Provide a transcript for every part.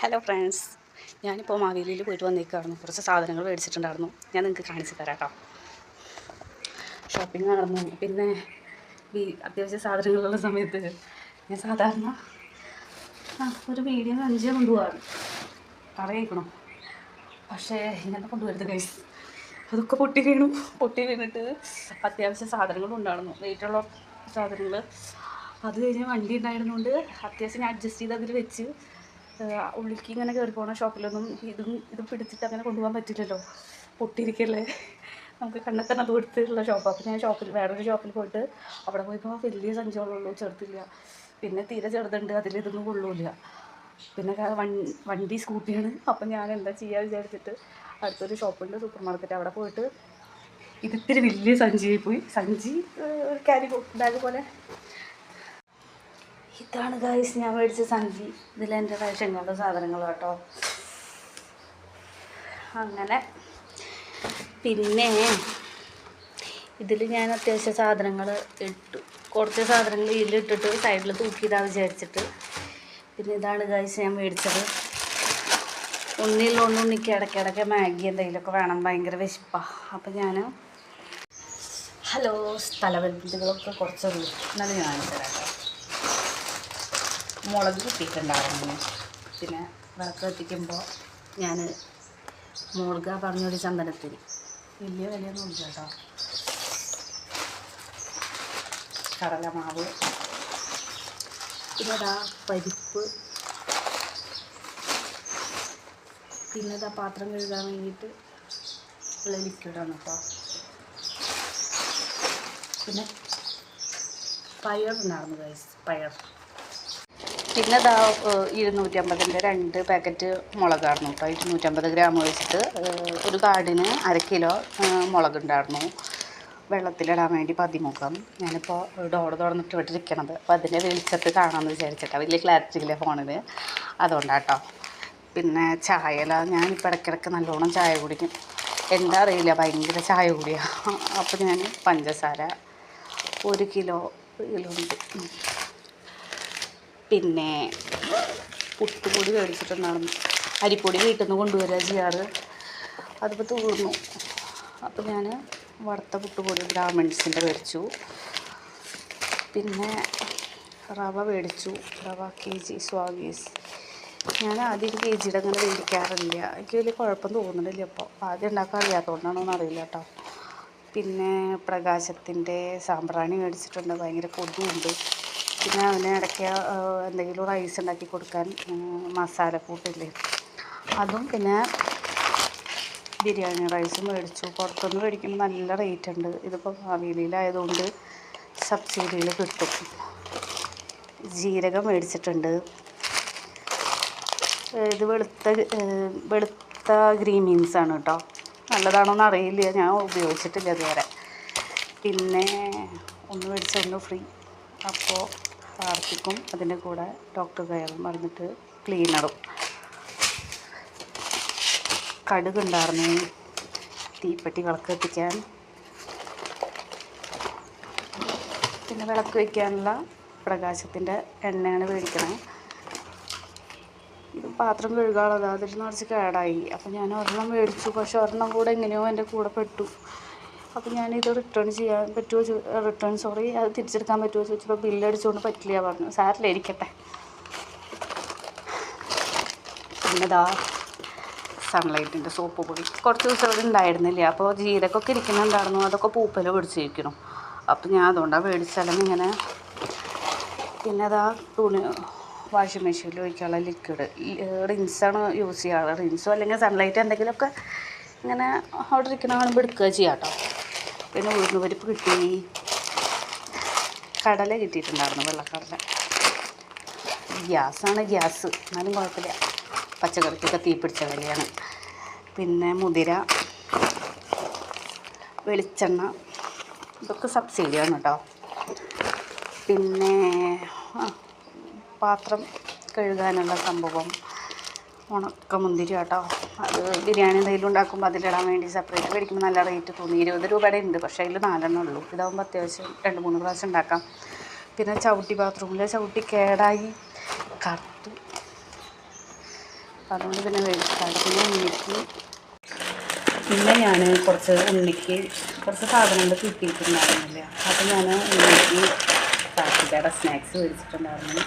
Hello friends. ഞാനിപ്പോൾ മാവേലിയിൽ പോയിട്ട് വന്നേക്കായിരുന്നു. കുറച്ച് സാധനങ്ങൾ മേടിച്ചിട്ടുണ്ടായിരുന്നു. ഞാൻ നിങ്ങൾക്ക് കാണിച്ചു തരാം കേട്ടോ ഷോപ്പിംഗ് നടന്നു. പിന്നെ ഈ അത്യാവശ്യ സാധനങ്ങളുള്ള സമയത്ത് ഞാൻ സാധാരണ ഒരു മീഡിയം അഞ്ച് കൊണ്ടുപോകാറ്. കടയിക്കണം പക്ഷേ ഇങ്ങനെ കൊണ്ടുവരുന്നത് കൈസ് അതൊക്കെ പൊട്ടി വീണു. പൊട്ടി വീണിട്ട് അത്യാവശ്യ സാധനങ്ങളും ഉണ്ടായിരുന്നു വെയിറ്റുള്ള സാധനങ്ങൾ അത് കഴിഞ്ഞ് വണ്ടി ഉണ്ടായിരുന്നുകൊണ്ട് അത്യാവശ്യം ഞാൻ അഡ്ജസ്റ്റ് ചെയ്ത് അതിൽ വെച്ച്. ഉള്ളിലേക്ക് ഇങ്ങനെ കയറി പോകണം ഷോപ്പിലൊന്നും ഇതും ഇത് പിടിച്ചിട്ട് അങ്ങനെ കൊണ്ടുപോകാൻ പറ്റില്ലല്ലോ. പൊട്ടിയിരിക്കല്ലേ. നമുക്ക് കണ്ണെത്തന്നെ ദൂരത്തുള്ള ഷോപ്പ് അപ്പോൾ ഞാൻ ഷോപ്പിൽ വേറൊരു ഷോപ്പിൽ പോയിട്ട് അവിടെ പോയപ്പോൾ വലിയ സഞ്ചോളമുള്ളൂ ചെറുതില്ല. പിന്നെ തീരെ ചെറുതുണ്ട് അതിലിതൊന്നും കൊള്ളൂല്ല. കൊള്ളൂല പിന്നെ വണ്ടി സ്കൂട്ടിയാണ്. അപ്പം ഞാൻ എന്താ ചെയ്യുക വിചാരിച്ചിട്ട് അടുത്തൊരു ഷോപ്പുണ്ട് സൂപ്പർ മാർക്കറ്റ് അവിടെ പോയിട്ട് ഇതിത്തിരി വലിയ സഞ്ചിയായി പോയി. സഞ്ചി ഒരു ക്യാരി ബാഗ് പോലെ ഇതാണ് ഗൈസ് ഞാൻ മേടിച്ച സഞ്ചി. ഇതിലെന്റെ റേഷങ്ങളുടെ സാധനങ്ങൾ കേട്ടോ. അങ്ങനെ. പിന്നെ ഇതിൽ ഞാൻ അത്യാവശ്യ സാധനങ്ങൾ ഇട്ടു. കുറച്ച് സാധനങ്ങൾ ഇതിലിട്ടിട്ട് സൈഡിൽ തൂക്കിയിടാൻ വിചാരിച്ചിട്ട്. പിന്നെ ഇതാണ് ഗൈസ് ഞാൻ മേടിച്ചത്. ഒന്നിലൊന്നും ഉണ്ണിക്ക് ഇടയ്ക്കിടയ്ക്ക് മാഗി എന്തെങ്കിലുമൊക്കെ വേണം. ഭയങ്കര വിശപ്പാ. അപ്പം ഞാൻ ഹലോ സ്ഥലപരിമിതികളൊക്കെ കുറച്ചുള്ളൂ. എന്നാലും ഞാൻ തരാം മുളക് കിട്ടിയിട്ടുണ്ടായിരുന്നു. പിന്നെ വിളക്ക് കത്തിക്കുമ്പോൾ ഞാൻ മുളക പറഞ്ഞൊരു ചന്ദനത്തിരി വലിയ വലിയ നോക്കി കേട്ടോ കടലമാവ് പിന്നെ ഇതാ പരിപ്പ്. പിന്നെ ഇതാ പാത്രം കഴുകാൻ വേണ്ടിയിട്ട് ഉള്ള ലിക്വിഡാണ് കേട്ടോ പിന്നെ പയർ ഉണ്ടായിരുന്നു ഗൈസ് പയർ. പിന്നെ ഇതാ ഇരുന്നൂറ്റമ്പതിന്റെ രണ്ട് പാക്കറ്റ് മുളകായിരുന്നു കേട്ടോ. ഇരുന്നൂറ്റമ്പത് ഗ്രാം വെച്ചിട്ട് ഒരു കാടിന് അര കിലോ മുളകുണ്ടായിരുന്നു. വെള്ളത്തിലിടാൻ വേണ്ടി പതിമുഖം. ഞാനിപ്പോൾ ഡോറ് തുറന്നിട്ട് വിട്ടിരിക്കണത് അപ്പോൾ അതിന്റെ വെളിച്ചത്ത് കാണാമെന്ന് വിചാരിച്ചിട്ടാണ് വലിയ ക്ലാരിറ്റി ഇല്ല ഫോണിൽ അതുകൊണ്ടാട്ടോ പിന്നെ ചായല. ഞാനിപ്പോൾ ഇടയ്ക്കിടയ്ക്ക് നല്ലോണം ചായ കുടിക്കും. എന്താ അറിയില്ല. ഭയങ്കര ചായ കുടിയാണ് അപ്പോൾ ഞാൻ പഞ്ചസാര ഒരു കിലോ കിലോ ഉണ്ട്. പിന്നെ പുട്ടുപൊടി മേടിച്ചിട്ടുണ്ടായിരുന്നു. അരിപ്പൊടി വീട്ടിൽ നിന്ന് കൊണ്ടുവരിക ചെയ്യാറ്. അതിപ്പോൾ തീർന്നു. അപ്പോൾ ഞാൻ വറുത്ത പുട്ടുപൊടി ബ്രാഹ്മിൺസിന്റെ മേടിച്ചു. പിന്നെ റവ മേടിച്ചു. റവ കെ ജി സ്വാഗീസ്. ഞാൻ ആദ്യം കെ ജിയുടെ അങ്ങനെ മേടിക്കാറില്ല. എനിക്ക് വലിയ കുഴപ്പം തോന്നുന്നില്ല ഇപ്പോൾ ആദ്യം ഉണ്ടാക്കാൻ അറിയാത്തതുകൊണ്ടാണോ എന്നറിയില്ല കേട്ടോ. പിന്നെ പ്രകാശത്തിന്റെ സാമ്പ്രാണി മേടിച്ചിട്ടുണ്ട്. ഭയങ്കര കൊതുണ്ട് പിന്നെ അവന് ഇടയ്ക്ക് എന്തെങ്കിലും റൈസ് ഉണ്ടാക്കി കൊടുക്കാൻ മസാലക്കൂട്ടില്ലേ അതും പിന്നെ ബിരിയാണി റൈസ് മേടിച്ചു. പുറത്തുനിന്ന് മേടിക്കുമ്പോൾ നല്ല റേറ്റ് ഉണ്ട്. ഇതിപ്പോൾ ഭാവിയിലായതുകൊണ്ട് സബ്സിഡിയിൽ കിട്ടും. ജീരകം മേടിച്ചിട്ടുണ്ട്. ഇത് വെളുത്ത വെളുത്ത ഗ്രീൻ ബീൻസ് ആണ് കേട്ടോ നല്ലതാണോന്ന് അറിയില്ല. ഞാൻ ഉപയോഗിച്ചിട്ടില്ല ഇതുവരെ. പിന്നെ ഒന്ന് മേടിച്ച ഒന്ന് ഫ്രീ അപ്പോൾ ഹാർപ്പിക്കും അതിന്റെ കൂടെ ഡോക്ടർ കയറും. പറഞ്ഞിട്ട് ക്ലീനറും കടുക് ഉണ്ടായിരുന്നു തീപ്പെട്ടി വിളക്ക് കത്തിക്കാൻ. പിന്നെ വിളക്ക് വയ്ക്കാനുള്ള പ്രകാശത്തിന്റെ എണ്ണയാണ് മേടിക്കണേ ഇത് പാത്രം കഴുകാനുള്ളത് അതിൽ നിറച്ച് കേടായി. അപ്പം ഞാൻ ഒരെണ്ണം മേടിച്ചു. പക്ഷെ ഒരെണ്ണം കൂടെ എങ്ങനെയോ എന്റെ കൂടെ പെട്ടു. അപ്പോൾ ഞാനിത് റിട്ടേൺ ചെയ്യാൻ പറ്റുമോ റിട്ടേൺ സോറി അത് തിരിച്ചെടുക്കാൻ പറ്റുമോ ചോദിച്ചപ്പോൾ ബില്ല് അടിച്ചുകൊണ്ട് പറ്റില്ല പറഞ്ഞു. സാറില്ല ഇരിക്കട്ടെ. പിന്നെ ഇതാ സൺലൈറ്റിന്റെ സോപ്പ് പൊടി. കുറച്ച് ദിവസം ഇവിടെ ഉണ്ടായിരുന്നില്ല? അപ്പോൾ ജീരകമൊക്കെ ഇരിക്കുന്നുണ്ടായിരുന്നു അതൊക്കെ പൂപ്പല പിടിച്ചിരിക്കണം അപ്പോൾ ഞാൻ അതുകൊണ്ടാണ് മേടിച്ചാലും ഇങ്ങനെ പിന്നെ അതാ തുണി വാഷിംഗ് മെഷീനിൽ ഒഴിക്കാനുള്ള ലിക്വിഡ് റിൻസാണ് യൂസ് ചെയ്യാറ്. റിൻസോ അല്ലെങ്കിൽ സൺലൈറ്റ് എന്തെങ്കിലുമൊക്കെ ഇങ്ങനെ അവിടെ ഇരിക്കുന്ന കാണുമ്പോൾ എടുക്കുക ചെയ്യാം കേട്ടോ പിന്നെ ഉഴുന്ന് പരിപ്പ് കിട്ടി. കടല കിട്ടിയിട്ടുണ്ടായിരുന്നു വെള്ളക്കടല. ഗ്യാസാണ് ഗ്യാസ്. എന്നാലും കുഴപ്പമില്ല. പച്ചക്കറിക്കൊക്കെ തീ പിടിച്ച വിലയാണ്. പിന്നെ മുതിര വെളിച്ചെണ്ണ ഇതൊക്കെ സബ്സിഡിയാണ് കേട്ടോ. പിന്നെ പാത്രം കഴുകാനുള്ള സംഭവം. ഉണക്ക മുന്തിരി കേട്ടോ. അത് ബിരിയാണി എന്തെങ്കിലും ഉണ്ടാക്കുമ്പോൾ അതിലിടാൻ വേണ്ടി സെപ്പറേറ്റ് മേടിക്കുമ്പോൾ നല്ല റേറ്റ് തോന്നി. ഇരുപത് രൂപയുടെ ഉണ്ട് പക്ഷേ അതിൽ നാലെണ്ണം ഉള്ളൂ. ഇതാകുമ്പോൾ അത്യാവശ്യം രണ്ട് മൂന്ന് പ്രാവശ്യം ഉണ്ടാക്കാം. പിന്നെ ചവിട്ടി ബാത്റൂമിലെ ചവിട്ടി കേടായി കറുത്തു. അതുകൊണ്ട് പിന്നെ പിന്നെ ഉണ്ണിക്ക് പിന്നെ ഞാൻ കുറച്ച് ഉണ്ണിക്ക് കുറച്ച് സാധനങ്ങൾ കിട്ടിയിട്ടുണ്ടായിരുന്നില്ല. അപ്പോൾ ഞാൻ ഉണ്ണിക്ക് കാക്കിക്കട സ്നാക്സ് മേടിച്ചിട്ടുണ്ടായിരുന്നു.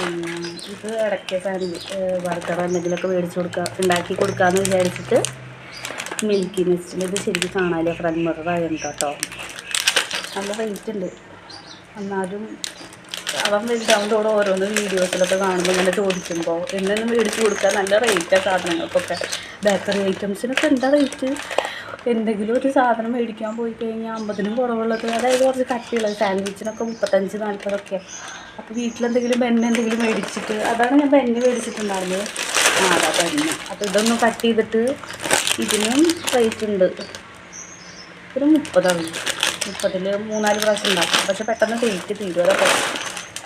പിന്നെ ഇത് ഇടയ്ക്ക് സാൻഡ്വിച്ച് ബർഗർ എന്തെങ്കിലുമൊക്കെ മേടിച്ച് കൊടുക്കുക ഉണ്ടാക്കി കൊടുക്കാമെന്ന് വിചാരിച്ചിട്ട് മിൽക്കി മിസ്റ്റിൽ ഇത് ശരിക്കും കാണാനില്ല ഫ്രണ്ട് മിററായിരുന്നു കേട്ടോ. നല്ല റേറ്റ് ഉണ്ട്. എന്നാലും അവൻ വലുതാവുന്നതോടെ ഓരോന്ന് വീഡിയോസിലൊക്കെ കാണുമ്പോൾ ഇങ്ങനെ ചോദിക്കുമ്പോൾ എന്നൊന്ന് മേടിച്ച് കൊടുക്കാൻ നല്ല റേറ്റാണ് സാധനങ്ങൾക്കൊക്കെ. ബേക്കറി ഐറ്റംസിനൊക്കെ എന്താ റേറ്റ് എന്തെങ്കിലും ഒരു സാധനം മേടിക്കാൻ പോയി കഴിഞ്ഞാൽ അമ്പതിനും കുറവുള്ളത്. അതായത് കുറച്ച് കട്ടിയുള്ളത് സാൻഡ്വിച്ചിനൊക്കെ മുപ്പത്തഞ്ച് നാൽപ്പതൊക്കെ അപ്പോൾ വീട്ടിലെന്തെങ്കിലും ബെന്നെ എന്തെങ്കിലും മേടിച്ചിട്ട് അതാണ് ഞാൻ ബെന്ന് മേടിച്ചിട്ടുണ്ടായിരുന്നത്. ആ അതാ ബെന്ന് അപ്പോൾ ഇതൊന്ന് കട്ട് ചെയ്തിട്ട് ഇതിനും റേറ്റ് ഉണ്ട്. ഒരു മുപ്പതാണ്. മുപ്പതിൽ മൂന്നാൽ പ്രാവശ്യം ഉണ്ടാക്കും. പക്ഷെ പെട്ടെന്ന് ഡേറ്റ് തീരും അതൊക്കെ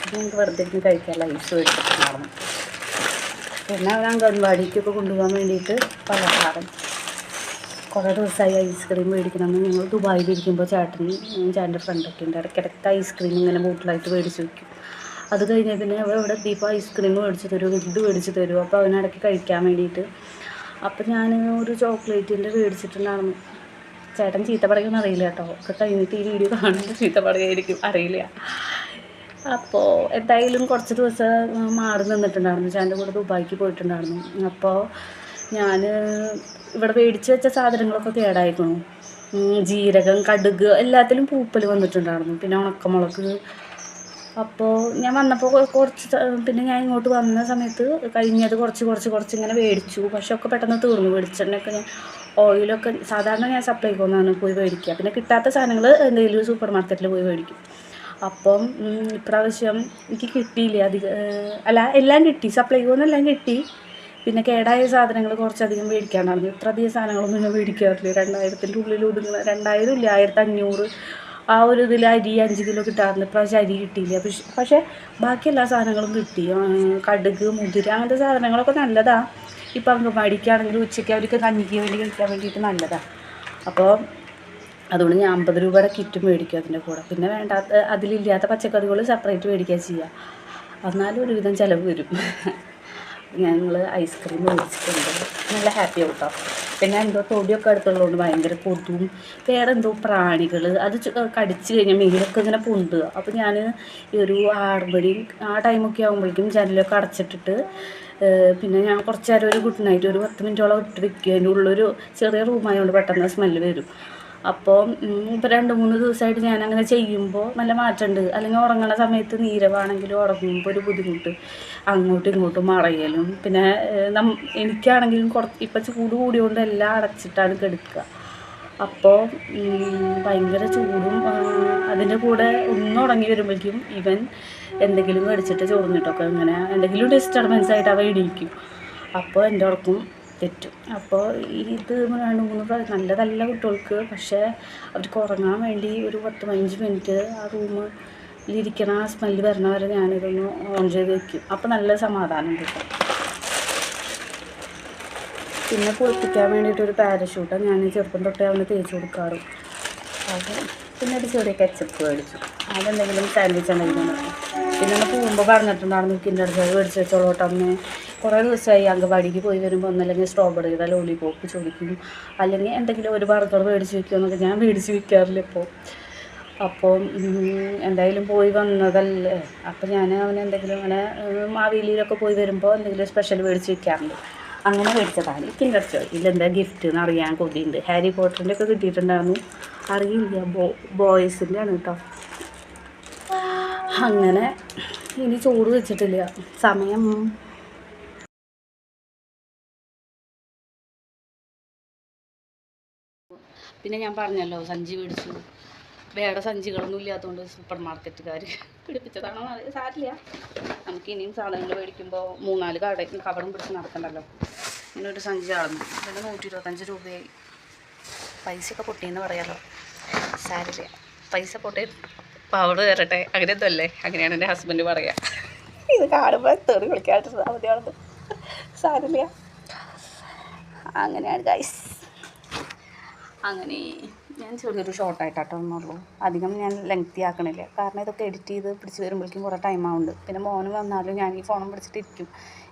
ഇത് നമുക്ക് വെറുതെ ഇരുന്ന് കഴിക്കാനുള്ള ഐസ് മേടിച്ചിട്ടുണ്ടായിരുന്നു പിന്നെ അവർ അംഗൻവാടിക്കൊക്കെ കൊണ്ടുപോകാൻ വേണ്ടിയിട്ട് പലഹാരം. കുറേ ദിവസമായി ഐസ്ക്രീം മേടിക്കണമെന്ന് ഞങ്ങൾ ദുബായിലിരിക്കുമ്പോൾ ചേട്ടന് ചേട്ടന്റെ ഫ്രണ്ടൊക്കെ ഉണ്ട് ഇടയ്ക്കിടയ്ക്ക് ഐസ്ക്രീം ഇങ്ങനെ ബോട്ടിലായിട്ട് മേടിച്ച് വയ്ക്കും അത് കഴിഞ്ഞാൽ പിന്നെ അവൾ ഇവിടെ ദീപ ഐസ്ക്രീം മേടിച്ച് തരും ഇത് മേടിച്ച് തരും. അപ്പോൾ അവനിടയ്ക്ക് കഴിക്കാൻ വേണ്ടിയിട്ട്. അപ്പോൾ ഞാൻ ഒരു ചോക്ലേറ്റിന്റെ മേടിച്ചിട്ടുണ്ടായിരുന്നു. ചേട്ടൻ ചീത്ത പറയുമെന്ന് അറിയില്ല കേട്ടോ. ഒക്കെ കഴിഞ്ഞിട്ട് ഈ വീഡിയോ കാണുമ്പോൾ ചീത്ത അറിയില്ല. അപ്പോൾ എന്തായാലും കുറച്ച് ദിവസം മാറി നിന്നിട്ടുണ്ടായിരുന്നു. ചേട്ടന്റെ കൂടെ ദുബായിക്ക് പോയിട്ടുണ്ടായിരുന്നു. അപ്പോൾ ഞാൻ ഇവിടെ മേടിച്ച് വെച്ച സാധനങ്ങളൊക്കെ കേടായിരുന്നു ജീരകം കടുക് എല്ലാത്തിലും പൂപ്പൽ വന്നിട്ടുണ്ടായിരുന്നു. പിന്നെ ഉണക്കമുളക് അപ്പോൾ ഞാൻ വന്നപ്പോൾ കുറച്ച് പിന്നെ ഞാൻ ഇങ്ങോട്ട് വന്ന സമയത്ത് കഴിഞ്ഞത് കുറച്ച് കുറച്ച് കുറച്ച് ഇങ്ങനെ മേടിച്ചു. പക്ഷെ ഒക്കെ പെട്ടെന്ന് തീർന്നു. വെളിച്ചെണ്ണയൊക്കെ ഞാൻ ഓയിലൊക്കെ സാധാരണ ഞാൻ സപ്ലൈ കൊന്നാണ് പോയി മേടിക്കുക പിന്നെ കിട്ടാത്ത സാധനങ്ങൾ എന്തെങ്കിലും സൂപ്പർ മാർക്കറ്റിൽ പോയി മേടിക്കും. അപ്പം ഇപ്രാവശ്യം എനിക്ക് കിട്ടിയില്ല അധികം അല്ല എല്ലാം കിട്ടി. സപ്ലൈ എല്ലാം കിട്ടി. പിന്നെ കേടായ സാധനങ്ങൾ കുറച്ചധികം മേടിക്കാണ്ടായിരുന്നു ഇത്ര അധികം സാധനങ്ങളൊന്നും ഞാൻ മേടിക്കാറില്ല. രണ്ടായിരത്തിന്റെ ഉള്ളിൽ ഒതുങ്ങുന്ന രണ്ടായിരം ഇല്ല ആയിരത്തി അഞ്ഞൂറ് ആ ഒരു ഇതിൽ അരി അഞ്ച് കിലോ കിട്ടാറില്ല. ഇപ്രാവശ്യം അരി കിട്ടിയില്ല. പക്ഷെ പക്ഷേ ബാക്കി എല്ലാ സാധനങ്ങളും കിട്ടി. കടുക് മുതിര അങ്ങനത്തെ സാധനങ്ങളൊക്കെ നല്ലതാണ് ഇപ്പം അങ്കമാടിക്കാണെങ്കിലും ഉച്ചയ്ക്ക് അവർക്ക് കഞ്ഞിക്ക് വേണ്ടി കഴിക്കാൻ വേണ്ടിയിട്ട് നല്ലതാണ് അപ്പോൾ അതുകൊണ്ട് ഞാൻ അമ്പത് രൂപയുടെ കിറ്റ് മേടിക്കും അതിന്റെ കൂടെ. പിന്നെ വേണ്ടാത്ത അതിലില്ലാത്ത പച്ചക്കറികൾ സെപ്പറേറ്റ് മേടിക്കുക ചെയ്യുക എന്നാലും ഒരുവിധം ചിലവ് വരും. ഞങ്ങൾ ഐസ്ക്രീം മേടിച്ചിട്ടുണ്ട്. നല്ല ഹാപ്പി കേട്ടോ പിന്നെ എന്തോ തൊടിയൊക്കെ അടുത്തുള്ളതുകൊണ്ട് ഭയങ്കര കൊതും വേറെ എന്തോ പ്രാണികൾ അത് കടിച്ചു കഴിഞ്ഞാൽ മീനൊക്കെ ഇങ്ങനെ പൊന്തുക. അപ്പോൾ ഞാൻ ഈ ഒരു ആറുമണി ആ ടൈമൊക്കെ ആകുമ്പോഴേക്കും ജനലൊക്കെ അടച്ചിട്ടിട്ട് പിന്നെ ഞാൻ കുറച്ച് നേരം ഒരു ഗുഡ് നൈറ്റ് ഒരു പത്ത് മിനിറ്റോളം ഇട്ട് വെക്കുക അതിന്റെ ഉള്ളൊരു ചെറിയ റൂമായതുകൊണ്ട് പെട്ടെന്ന് സ്മെല്ല് വരും. അപ്പോൾ ഇപ്പോൾ രണ്ട് മൂന്ന് ദിവസമായിട്ട് ഞാൻ അങ്ങനെ ചെയ്യുമ്പോൾ നല്ല മാറ്റമുണ്ട്. അല്ലെങ്കിൽ ഉറങ്ങണ സമയത്ത് നീരവാണെങ്കിലും ഉറങ്ങുമ്പോൾ ഒരു ബുദ്ധിമുട്ട്. അങ്ങോട്ടും ഇങ്ങോട്ടും മറയലും. പിന്നെ നം എനിക്കാണെങ്കിലും കുറച്ച് ഇപ്പം ചൂട് കൂടിയോണ്ട് എല്ലാം അടച്ചിട്ടാണ് കിടക്കുക അപ്പോൾ ഭയങ്കര ചൂടും അതിന്റെ കൂടെ ഒന്ന് ഉറങ്ങി വരുമ്പോഴേക്കും ഇവൻ എന്തെങ്കിലും കടിച്ചിട്ട് ചോർന്നിട്ടൊക്കെ ഇങ്ങനെ എന്തെങ്കിലും ഡിസ്റ്റർബൻസ് ആയിട്ട് അവ ഇടിയിക്കും അപ്പോൾ എന്റെ ഉറക്കം തെറ്റും. അപ്പോൾ ഇത് രണ്ട് മൂന്ന് പ്രാവശ്യം നല്ലതല്ല കുട്ടികൾക്ക്. പക്ഷേ അവർക്ക് ഉറങ്ങാൻ വേണ്ടി ഒരു പത്ത് പതിനഞ്ച് മിനിറ്റ് ആ റൂമിലിരിക്കണ ആ സ്മെല്ല് വരണ വരെ ഞാനിതൊന്ന് ഓൺ ചെയ്ത് വെക്കും. അപ്പോൾ നല്ല സമാധാനം കിട്ടും. പിന്നെ കുളിപ്പിക്കാൻ വേണ്ടിയിട്ട് ഒരു പാരഷൂട്ടാണ് ഞാൻ ചെറുപ്പം തൊട്ടേ അവന് തേച്ച് കൊടുക്കാറ്. അത് പിന്നെ ഒരു ചെറിയ കെച്ചപ്പ് മേടിച്ചു. അതെന്തെങ്കിലും സാൻഡ്വിച്ച് എന്തെങ്കിലും. പിന്നെ പോകുമ്പോൾ പറഞ്ഞിട്ടുണ്ടായിരുന്നു കിന്റെ അടുത്ത് മേടിച്ച് വെച്ചോളോട്ടോ അമ്മ. കുറേ ദിവസമായി അംഗവാടിക്ക് പോയി വരുമ്പോൾ ഒന്നല്ലെങ്കിൽ സ്ട്രോബെറിയുടെ ലോലിപോപ്പ് ചോദിക്കും. അല്ലെങ്കിൽ എന്തെങ്കിലും ഒരു ബർഗർ മേടിച്ച് വയ്ക്കുമെന്നൊക്കെ ഞാൻ മേടിച്ച് വയ്ക്കാറില്ല ഇപ്പോൾ അപ്പോൾ എന്തായാലും പോയി വന്നതല്ലേ. അപ്പോൾ ഞാൻ അവന് എന്തെങ്കിലും അങ്ങനെ മാവേലിയിലൊക്കെ പോയി വരുമ്പോൾ എന്തെങ്കിലും സ്പെഷ്യൽ മേടിച്ച് വയ്ക്കാറുണ്ട് അങ്ങനെ മേടിച്ചതാണ്. കിൻഡർ ജോയ് എന്താ ഗിഫ്റ്റ് എന്ന് അറിയാൻ കൊതിയുണ്ട് ഹാരി പോട്ടറിന്റെ ഒക്കെ കിട്ടിയിട്ടുണ്ടായിരുന്നു. അറിയില്ല. ബോ ബോയ്സിന്റെ ആണ് കേട്ടോ. അങ്ങനെ ഇനി ചോറ് വെച്ചിട്ടില്ല. സമയം പിന്നെ ഞാൻ പറഞ്ഞല്ലോ സഞ്ചി മേടിച്ചു വേറെ സഞ്ചികളൊന്നും ഇല്ലാത്തതുകൊണ്ട് സൂപ്പർ മാർക്കറ്റുകാർ പിടിപ്പിച്ചതാണോ സാരില്ല. നമുക്ക് ഇനിയും സാധനങ്ങൾ മേടിക്കുമ്പോൾ മൂന്നാൽ കട കവറും പിടിച്ച് നടക്കണ്ടല്ലോ. ഇങ്ങനെ ഒരു സഞ്ചി ആളുന്നു ഇതിന് നൂറ്റി ഇരുപത്തഞ്ച് രൂപയായി. പൈസയൊക്കെ പൊട്ടിയെന്ന് പറയാലോ. സാരില്ല. പൈസ പൊട്ടി പവർ കയറട്ടെ അങ്ങനെ എന്തല്ലേ അങ്ങനെയാണ് എന്റെ ഹസ്ബൻഡ് പറയുക ഇത് കാണുമ്പോൾ തെറി കളിക്കാണ്ട് അവധിയാണെന്ന് സാരില്ല. അങ്ങനെയാണ് ഗൈസ് അങ്ങനെ. ഞാൻ ചെറിയൊരു ഷോർട്ടായിട്ടാട്ടോ ഒന്നുള്ളൂ അധികം ഞാൻ ലെങ്ത്തി ആക്കണില്ല. കാരണം ഇതൊക്കെ എഡിറ്റ് ചെയ്ത് പിടിച്ച് വരുമ്പോഴേക്കും കുറേ ടൈം ആവുന്നുണ്ട്. പിന്നെ മോന് വന്നാലും ഞാൻ ഈ ഫോണും പിടിച്ചിട്ട് ഇരിക്കും.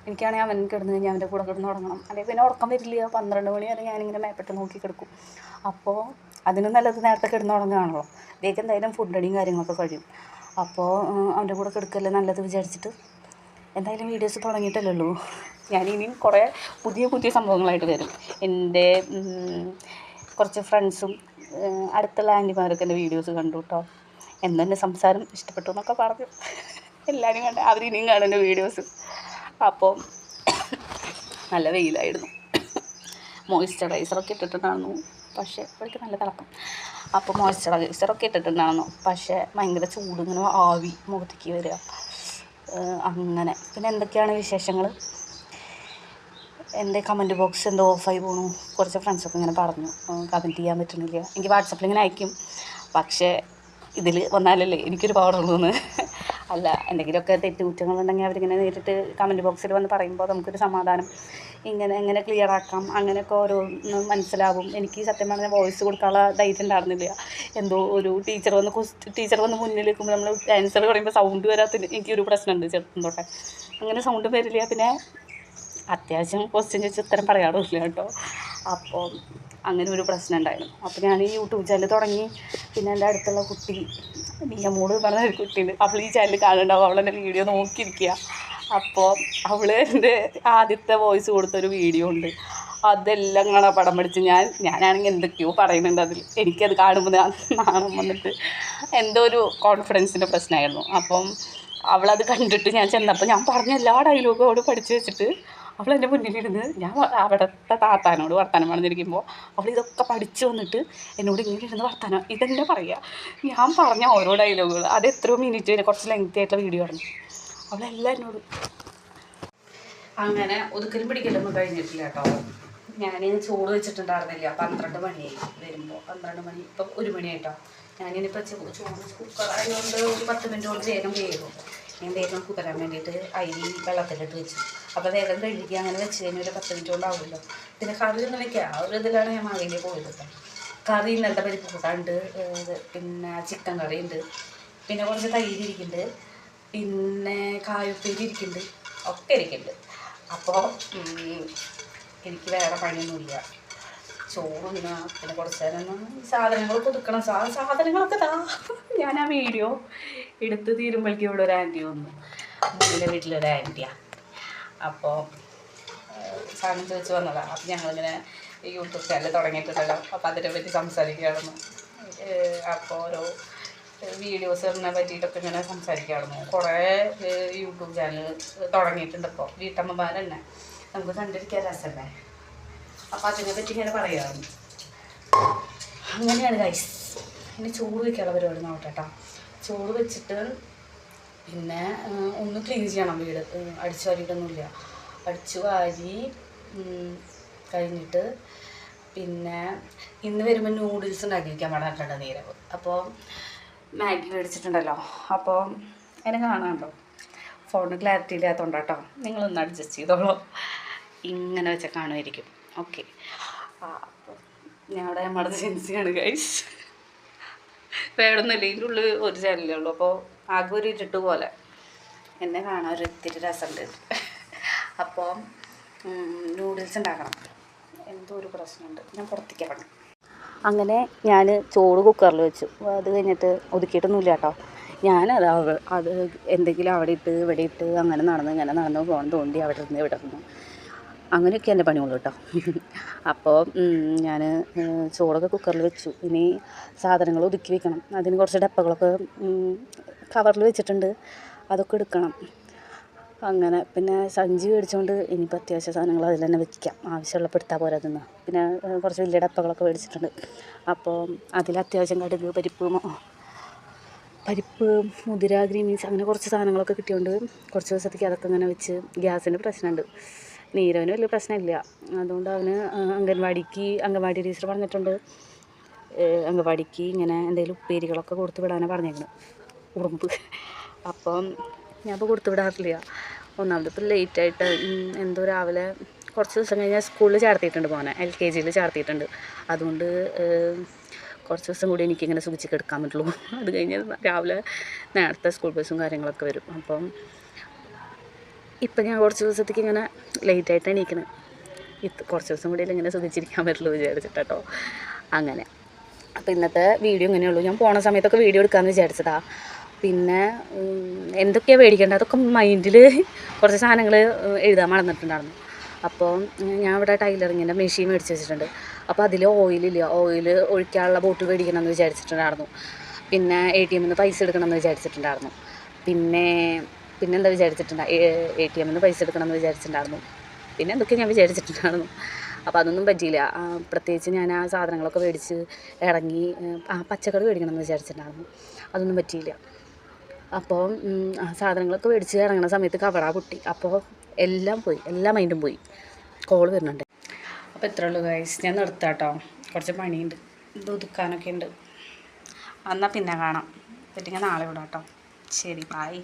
എനിക്കാണെങ്കിൽ അവൻ കിടന്ന് കഴിഞ്ഞാൽ അവന്റെ കൂടെ കിടന്ന് ഉറങ്ങണം. അല്ലെങ്കിൽ പിന്നെ ഉറക്കം വരില്ല. പന്ത്രണ്ട് മണി വരെ ഞാനിങ്ങനെ മേപ്പെട്ട് നോക്കി കിടക്കും. അപ്പോൾ അതിന് നല്ലത് നേരത്തെ കിടന്ന് ഉറങ്ങുകയാണല്ലോ. ഇതേക്ക് എന്തായാലും ഫുഡ് അടിയും കാര്യങ്ങളൊക്കെ കഴിയും. അപ്പോൾ അവന്റെ കൂടെ കിടക്കല്ലേ നല്ലത് വിചാരിച്ചിട്ട്? എന്തായാലും വീഡിയോസ് തുടങ്ങിയിട്ടല്ലേ ഉള്ളൂ. ഞാനിനിയും കുറേ പുതിയ പുതിയ സംഭവങ്ങളായിട്ട് വരും. എന്റെ കുറച്ച് ഫ്രണ്ട്സും അടുത്തുള്ള ആന്റിമാരൊക്കെ എന്റെ വീഡിയോസ് കണ്ടു കേട്ടോ എന്തെന്നെ സംസാരം ഇഷ്ടപ്പെട്ടു എന്നൊക്കെ പറഞ്ഞു. എല്ലാവരും കണ്ട് അവരിനിയും എന്റെ വീഡിയോസ് അപ്പോൾ നല്ല വെയിലായിരുന്നു. മോയ്സ്ചറൈസറൊക്കെ ഇട്ടിട്ടുണ്ടായിരുന്നു. പക്ഷേ അവർക്ക് നല്ല തിളക്കം. അപ്പോൾ മോയ്സ്ചറൈസറൊക്കെ ഇട്ടിട്ടുണ്ടായിരുന്നു. പക്ഷേ ഭയങ്കര ചൂട് ഇങ്ങനെ ആവി മുഖത്തേക്ക് വരിക. അങ്ങനെ. പിന്നെ എന്തൊക്കെയാണ് വിശേഷങ്ങൾ എന്റെ കമന്റ് ബോക്സ് എന്തോ ഓഫായി പോണു. കുറച്ച് ഫ്രണ്ട്സൊക്കെ ഇങ്ങനെ പറഞ്ഞു. കമന്റ് ചെയ്യാൻ പറ്റുന്നില്ല. എനിക്ക് വാട്സപ്പിൽ ഇങ്ങനെ അയക്കും. പക്ഷേ ഇതിൽ വന്നാലല്ലേ എനിക്കൊരു പവറുള്ളൂ എന്ന്. അല്ല എന്തെങ്കിലുമൊക്കെ തെറ്റുകുറ്റങ്ങളുണ്ടെങ്കിൽ അവരിങ്ങനെ നേരിട്ട് കമന്റ് ബോക്സിൽ വന്ന് പറയുമ്പോൾ നമുക്കൊരു സമാധാനം. ഇങ്ങനെ എങ്ങനെ ക്ലിയർ ആക്കാം. അങ്ങനെയൊക്കെ ഓരോന്ന് മനസ്സിലാവും. എനിക്ക് സത്യം പറഞ്ഞാൽ വോയിസ് കൊടുക്കാനുള്ള ധൈര്യം ഉണ്ടായിരുന്നില്ല. എന്തോ ഒരു ടീച്ചർ വന്ന് ടീച്ചർ വന്ന് മുന്നിൽ നിൽക്കുമ്പോൾ നമ്മൾ ആൻസർ പറയുമ്പോൾ സൗണ്ട് വരാത്തതിന് എനിക്കൊരു പ്രശ്നമുണ്ട് ചെറുപ്പം തൊട്ടേ. അങ്ങനെ സൗണ്ട് വരില്ല. പിന്നെ അത്യാവശ്യം ക്വസ്റ്റ്യൻ ചോദിച്ച് ഉത്തരം പറയാറുമില്ല കേട്ടോ. അപ്പോൾ അങ്ങനെ ഒരു പ്രശ്നം ഉണ്ടായിരുന്നു. അപ്പോൾ ഞാൻ ഈ യൂട്യൂബ് ചാനൽ തുടങ്ങി. പിന്നെ എന്റെ അടുത്തുള്ള കുട്ടി നിയമോട് പറഞ്ഞ ഒരു കുട്ടിയുണ്ട്. അവൾ ഈ ചാനൽ കാണുന്നുണ്ടാവും. അവൾ എന്റെ വീഡിയോ നോക്കിയിരിക്കുക. അപ്പോൾ അവൾ എന്റെ ആദ്യത്തെ വോയിസ് കൊടുത്തൊരു വീഡിയോ ഉണ്ട്. അതെല്ലാം കാണാൻ പടം പഠിച്ച് ഞാൻ ഞാനാണെങ്കിൽ എന്തൊക്കെയോ പറയുന്നുണ്ട് അതിൽ. എനിക്കത് കാണുമ്പോൾ ഞാൻ നാണം വന്നിട്ട് എന്തോ ഒരു കോൺഫിഡൻസിന്റെ പ്രശ്നമായിരുന്നു. അപ്പം അവളത് കണ്ടിട്ട് ഞാൻ ചെന്നപ്പോൾ ഞാൻ പറഞ്ഞ എല്ലാ ഡയലോഗും അവിടെ പഠിച്ചു വെച്ചിട്ട് അവൾ എന്റെ മുന്നിലിരുന്ന് ഞാൻ അവിടുത്തെ താത്താനോട് വർത്തമാനം പറഞ്ഞിരിക്കുമ്പോൾ അവൾ ഇതൊക്കെ പഠിച്ചു വന്നിട്ട് എന്നോട് ഇങ്ങനെ ഇരുന്ന് വർത്തമാനം ഇതെന്നെ പറയുക ഞാൻ പറഞ്ഞ ഓരോ ഡയലോഗുകൾ അത് എത്രയോ മിനിറ്റ് കുറച്ച് ലെങ്തി ആയിട്ടുള്ള വീഡിയോ ആണ്. അവളെല്ലാം എന്നോട് അങ്ങനെ ഒതുക്കലും പിടിക്കലൊന്നും കഴിഞ്ഞിട്ടില്ല കേട്ടോ. ഞാനിന്ന് ചൂട് വെച്ചിട്ടുണ്ടായിരുന്നില്ല. പന്ത്രണ്ട് മണിയായി വരുമ്പോൾ പന്ത്രണ്ട് മണി ഇപ്പം ഒരു മണിയായിട്ടോ ഞാനിനിപ്പോൾ ചൂട് കുക്കറായതുകൊണ്ട് ഒരു പത്ത് മിനിറ്റ് കൊണ്ട് വേഗം വേകും ഞാൻ വേഗം കുതിരാൻ വേണ്ടിയിട്ട് അരി വെള്ളത്തിലിട്ട് വെച്ചു. അപ്പോൾ വേഗം കഴുകി അങ്ങനെ വെച്ച് കഴിഞ്ഞാൽ ഒരു പത്ത് മിനിറ്റ് കൊണ്ടാവുമല്ലോ. പിന്നെ കറി ഒന്നും വെക്കുക ആ ഒരു ഇതിലാണ് ഞാൻ മാവേലി പോയത് കറി ഇന്നലത്തെ പരിപ്പ് കൂട്ടാണ്ട് പിന്നെ ചിക്കൻ കറി ഉണ്ട്. പിന്നെ കുറച്ച് തൈര് ഇരിക്കുന്നുണ്ട്. പിന്നെ കായുപ്പേരി ഇരിക്കുന്നുണ്ട്. ഒക്കെ ഇരിക്കുന്നുണ്ട്. അപ്പോൾ എനിക്ക് വേറെ പണിയൊന്നുമില്ല. ചോറ് തിന്നാ പിന്നെ കുറച്ച് നേരം സാധനങ്ങളൊക്കെ ഒതുക്കണം സാധനങ്ങളൊക്കെ താ ഞാൻ ആ വീഡിയോ എടുത്ത് തീരുമ്പോഴേക്കും ഇവിടെ ഒരു ആന്റി വന്നു. മുന്നിലെ വീട്ടിലൊരു ആന്റിയാണ് അപ്പോൾ സാധനം ചോദിച്ച് വന്നതാണ് അപ്പം ഞങ്ങളിങ്ങനെ യൂട്യൂബ് ചാനൽ തുടങ്ങിയിട്ടുണ്ടല്ലോ. അപ്പോൾ അതിനെ പറ്റി സംസാരിക്കുകയായിരുന്നു. അപ്പോൾ ഓരോ വീഡിയോസിനെ പറ്റിയിട്ടൊക്കെ ഇങ്ങനെ സംസാരിക്കാറുണ്ട് കുറേ യൂട്യൂബ് ചാനൽ തുടങ്ങിയിട്ടുണ്ട് ഇപ്പോൾ വീട്ടമ്മമാർ തന്നെ നമുക്ക് കണ്ടിരിക്കാൻ രസമല്ലേ അപ്പോൾ അതിനെ പറ്റി ഇങ്ങനെ പറയാറുണ്ട്. അങ്ങനെയാണ് ഗൈസ് ഇനി ചോറ് വയ്ക്കാനുള്ള പരിപാടി നോക്കട്ടെ കേട്ടോ ചോറ് വെച്ചിട്ട് പിന്നെ ഒന്ന് ക്ലീൻ ചെയ്യണം വീട്. അടിച്ചു വാരിയിട്ടൊന്നുമില്ല. അടിച്ചു വാരി കഴിഞ്ഞിട്ട് പിന്നെ ഇന്ന് വരുമ്പോൾ നൂഡിൽസ് ഉണ്ടാക്കി വയ്ക്കാൻ പാടാട്ടുണ്ട് നീരവ്. അപ്പോൾ മാഗി മേടിച്ചിട്ടുണ്ടല്ലോ. അപ്പോൾ എന്നെ കാണാമല്ലോ ഫോണിന് ക്ലാരിറ്റി ഇല്ലാത്തതുകൊണ്ട് കേട്ടോ നിങ്ങളൊന്ന് അഡ്ജസ്റ്റ് ചെയ്തോളൂ. ഇങ്ങനെ വെച്ചാൽ കാണുമായിരിക്കും. ഓക്കെ ഞങ്ങളുടെ ഞങ്ങളുടെ എമർജൻസിയാണ് ഗൈസ് വേറൊന്നുമില്ല ഇതിന്റെ ഉള്ളിൽ ഒരു ചാനലേ ഉള്ളൂ. അപ്പോൾ ആകെ ഒരു ഇരുട്ട് പോലെ. എന്നെ കാണാൻ ഒരു ഇത്തിരി രസമുണ്ട് അപ്പോൾ നൂഡിൽസ് ഉണ്ടാക്കണം എന്തോ ഒരു പ്രശ്നമുണ്ട് ഞാൻ പുറത്തേക്ക് ഇറങ്ങും. അങ്ങനെ ഞാൻ ചോറ് കുക്കറിൽ വെച്ചു. അത് കഴിഞ്ഞിട്ട് ഒതുക്കിയിട്ടൊന്നുമില്ല കേട്ടോ. ഞാനത് അത് എന്തെങ്കിലും അവിടെ ഇട്ട് ഇവിടെ ഇട്ട് അങ്ങനെ നടന്ന് ഇങ്ങനെ നടന്ന് പോകണം തോണ്ടി അവിടെ ഇരുന്ന് ഇവിടെ ഇരുന്നു. അങ്ങനെയൊക്കെ എന്റെ പണിയുള്ളൂ കേട്ടോ. അപ്പോൾ ഞാൻ ചോറൊക്കെ കുക്കറിൽ വെച്ചു. ഇനി സാധനങ്ങൾ ഒതുക്കി വെക്കണം. അതിന് കുറച്ച് ഡപ്പകളൊക്കെ കവറിൽ വെച്ചിട്ടുണ്ട്. അതൊക്കെ എടുക്കണം. അങ്ങനെ പിന്നെ സഞ്ചി മേടിച്ചുകൊണ്ട് ഇനിയിപ്പോൾ അത്യാവശ്യ സാധനങ്ങൾ അതിൽ തന്നെ വെക്കാം. ആവശ്യമുള്ളപ്പോൾ എടുത്താൽ പോരാ അതിന്ന്. പിന്നെ കുറച്ച് വലിയ ഡപ്പകളൊക്കെ മേടിച്ചിട്ടുണ്ട്. അപ്പോൾ അതിൽ അത്യാവശ്യം കടുക് പരിപ്പ് പരിപ്പ് മുതിര ഗ്രീൻ മീൻസ് അങ്ങനെ കുറച്ച് സാധനങ്ങളൊക്കെ കിട്ടിയോണ്ട് കുറച്ച് ദിവസത്തേക്ക് അതൊക്കെ ഇങ്ങനെ വെച്ച് ഗ്യാസിന്റെ പ്രശ്നമുണ്ട്. നീരവന് വലിയ പ്രശ്നമില്ല. അതുകൊണ്ട് അവന് അംഗൻവാടിക്ക് അംഗൻവാടി ടീച്ചർ പറഞ്ഞിട്ടുണ്ട്. അംഗൻവാടിക്ക് ഇങ്ങനെ എന്തെങ്കിലും ഉപ്പേരികളൊക്കെ കൊടുത്ത് വിടാനാണ് പറഞ്ഞേക്കുന്നത് ഉറുമ്പ്. അപ്പം ഞാൻ ഇപ്പോൾ കൊടുത്തു വിടാറില്ല. ഒന്നാമത് ഇപ്പോൾ ലേറ്റായിട്ട് എന്തോ രാവിലെ കുറച്ച് ദിവസം കഴിഞ്ഞാൽ സ്കൂളിൽ ചേർത്തിയിട്ടുണ്ട് മോനെ. എൽ കെ ജിയിൽ ചേർത്തിയിട്ടുണ്ട്. അതുകൊണ്ട് കുറച്ച് ദിവസം കൂടി എനിക്കിങ്ങനെ സൂചിക്ക് എടുക്കാൻ പറ്റുള്ളൂ. അത് കഴിഞ്ഞ് രാവിലെ നേരത്തെ സ്കൂൾ ബസ്സും കാര്യങ്ങളൊക്കെ വരും. അപ്പം ഇപ്പം ഞാൻ കുറച്ച് ദിവസത്തേക്ക് ഇങ്ങനെ ലേറ്റായിട്ടാണ് ഇരിക്കുന്നത് ഇത് കുറച്ച് ദിവസം കൂടി ഇങ്ങനെ ശ്രദ്ധിച്ചിരിക്കാൻ പറ്റുള്ളൂ വിചാരിച്ചിട്ടോ അങ്ങനെ. അപ്പോൾ ഇന്നത്തെ വീഡിയോ ഇങ്ങനെയുള്ളൂ ഞാൻ പോണ സമയത്തൊക്കെ വീഡിയോ എടുക്കാമെന്ന് വിചാരിച്ചതാ. പിന്നെ എന്തൊക്കെയാണ് മേടിക്കേണ്ടത് അതൊക്കെ മൈൻഡിൽ കുറച്ച് സാധനങ്ങൾ എഴുതാൻ മറന്നിട്ടുണ്ടായിരുന്നു. അപ്പോൾ ഞാൻ ഇവിടെ ടൈലറിങ്ങിന്റെ മെഷീൻ മേടിച്ച് വെച്ചിട്ടുണ്ട്. അപ്പോൾ അതിൽ ഓയിലില്ല ഓയിൽ ഒഴിക്കാനുള്ള ബോട്ടിൽ മേടിക്കണമെന്ന് വിചാരിച്ചിട്ടുണ്ടായിരുന്നു. പിന്നെ എ ടി എമ്മിൽ നിന്ന് പൈസ എടുക്കണമെന്ന് വിചാരിച്ചിട്ടുണ്ടായിരുന്നു. പിന്നെ പിന്നെ എന്താ വിചാരിച്ചിട്ടുണ്ടാ എ ടി എമ്മിൽ നിന്ന് പൈസ എടുക്കണം എന്ന് വിചാരിച്ചിട്ടുണ്ടായിരുന്നു. പിന്നെ എന്തൊക്കെ ഞാൻ വിചാരിച്ചിട്ടുണ്ടായിരുന്നു. അപ്പോൾ അതൊന്നും പറ്റിയില്ല. പ്രത്യേകിച്ച് ഞാൻ ആ സാധനങ്ങളൊക്കെ മേടിച്ച് ഇറങ്ങി ആ പച്ചക്കറി മേടിക്കണം എന്ന് വിചാരിച്ചിട്ടുണ്ടായിരുന്നു. അതൊന്നും പറ്റിയില്ല. അപ്പോൾ ആ സാധനങ്ങളൊക്കെ മേടിച്ച് ഇറങ്ങുന്ന സമയത്ത് കവറ പൊട്ടി. അപ്പോൾ എല്ലാം പോയി. എല്ലാ മൈൻഡും പോയി. കോൾ വരുന്നുണ്ട്. അപ്പോൾ ഇത്രേ ഉള്ളൂ ഗൈസ് ഞാൻ നിർത്താട്ടോ. കുറച്ച് പണിയുണ്ട്. ഇത് ഒതുക്കാനൊക്കെ ഉണ്ട്. എന്നാൽ പിന്നെ കാണാം. പറ്റിങ്ങനെ നാളെ വിടാം കേട്ടോ ശരി ബായ്